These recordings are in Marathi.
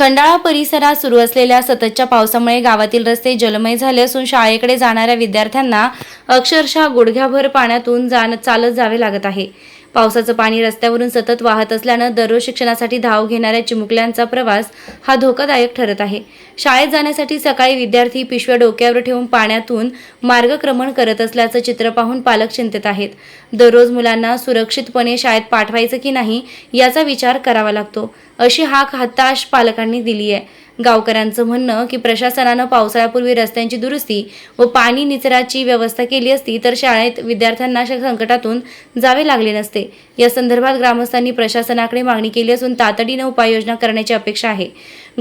खंडाळा परिसरात सुरू असलेल्या सततच्या पावसामुळे गावातील रस्ते जलमय झाले असून शाळेकडे जाणाऱ्या विद्यार्थ्यांना अक्षरशः गुडघ्याभर पाण्यातून जाण चालत जावे लागत आहे. पावसाचं पाणी रस्त्यावरून सतत वाहत असल्यानं दररोज शिक्षणासाठी धाव घेणाऱ्या चिमुकल्यांचा प्रवास हा धोकादायक ठरत आहे. शाळेत जाण्यासाठी सकाळी विद्यार्थी पिशव्या डोक्यावर ठेवून पाण्यातून मार्गक्रमण करत असल्याचं चित्र पाहून पालक चिंतेत आहेत. दररोज मुलांना सुरक्षितपणे शाळेत पाठवायचं की नाही याचा विचार करावा लागतो. अशी हाक हताश पालकांनी दिली आहे. गावकऱ्यांचं म्हणणं की प्रशासनानं पावसाळ्यापूर्वी रस्त्यांची दुरुस्ती व पाणी निचराची व्यवस्था केली असती तर शाळेत विद्यार्थ्यांना श- संकटातून जावे लागले नसते. या संदर्भात ग्रामस्थांनी प्रशासनाकडे मागणी केली असून तातडीनं उपाययोजना करण्याची अपेक्षा आहे.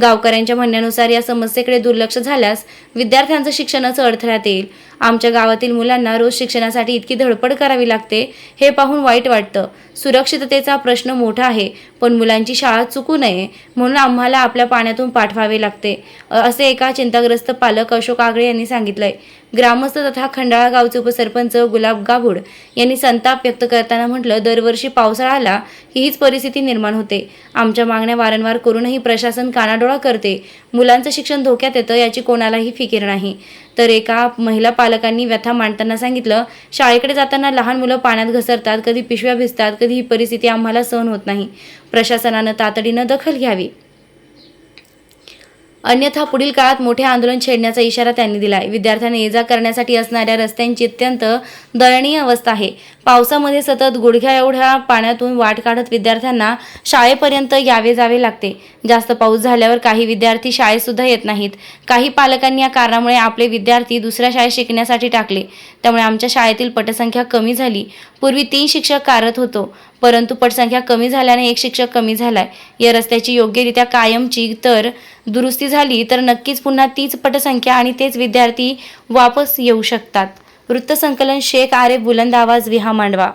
गावकऱ्यांच्या म्हणण्यानुसार या समस्येकडे दुर्लक्ष झाल्यास विद्यार्थ्यांचं शिक्षणाचं अडथळ्यात येईल. आमच्या गावातील मुलांना रोज शिक्षणासाठी इतकी धडपड करावी लागते हे पाहून वाईट वाटतं. सुरक्षिततेचा प्रश्न मोठा आहे पण मुलांची शाळा चूक नये म्हणून आम्हाला आपल्या पाण्यातून पाठवावे लागते. असे एका चिंताग्रस्त पालक अशोक आगळे यांनी सांगितलंय. ग्रामस्थ तथा खंडाळा गावचे उपसरपंच गुलाब गाभुड यांनी संताप व्यक्त करताना म्हटलं दरवर्षी पावसाळा आला की हीच परिस्थिती निर्माण होते. आमच्या मागण्या वारंवार करूनही प्रशासन कानाडोळा करते. मुलांचं शिक्षण धोक्यात येतं याची कोणालाही फिकीर नाही. तर एका महिला पालकांनी व्यथा मांडताना सांगितलं शाळेकडे जाताना लहान मुलं पाण्यात घसरतात कधी पिशव्या भिजतात कधी ही परिस्थिती आम्हाला सहन होत नाही. प्रशासनानं तातडीनं दखल घ्यावी. अन्यथा पुढील काळात मोठे आंदोलन छेडण्याचा इशारा त्यांनी दिलाय. विद्यार्थ्यांना ये जा करण्यासाठी असणाऱ्या रस्त्यांची अत्यंत दयनीय अवस्था आहे. पावसामध्ये सतत गुडघ्या एवढ्या पाण्यातून वाट काढत विद्यार्थ्यांना शाळेपर्यंत यावे जावे लागते. जास्त पाऊस झाल्यावर काही विद्यार्थी शाळेतसुद्धा येत नाहीत. काही पालकांनी या कारणामुळे आपले विद्यार्थी दुसऱ्या शाळेत शिकण्यासाठी टाकले. त्यामुळे आमच्या शाळेतील पटसंख्या कमी झाली. पूर्वी तीन शिक्षक कार्यरत होतो. परंतु पटसंख्या कमी झाल्याने एक शिक्षक कमी झालाय. या रस्त्याची योग्यरित्या कायमची तर दुरुस्ती झाली तर नक्कीच पुन्हा तीच पटसंख्या आणि तेच विद्यार्थी वापस येऊ शकतात. वृत्तसंकलन शेख आरे बुलंद आवाज विहा मांडवा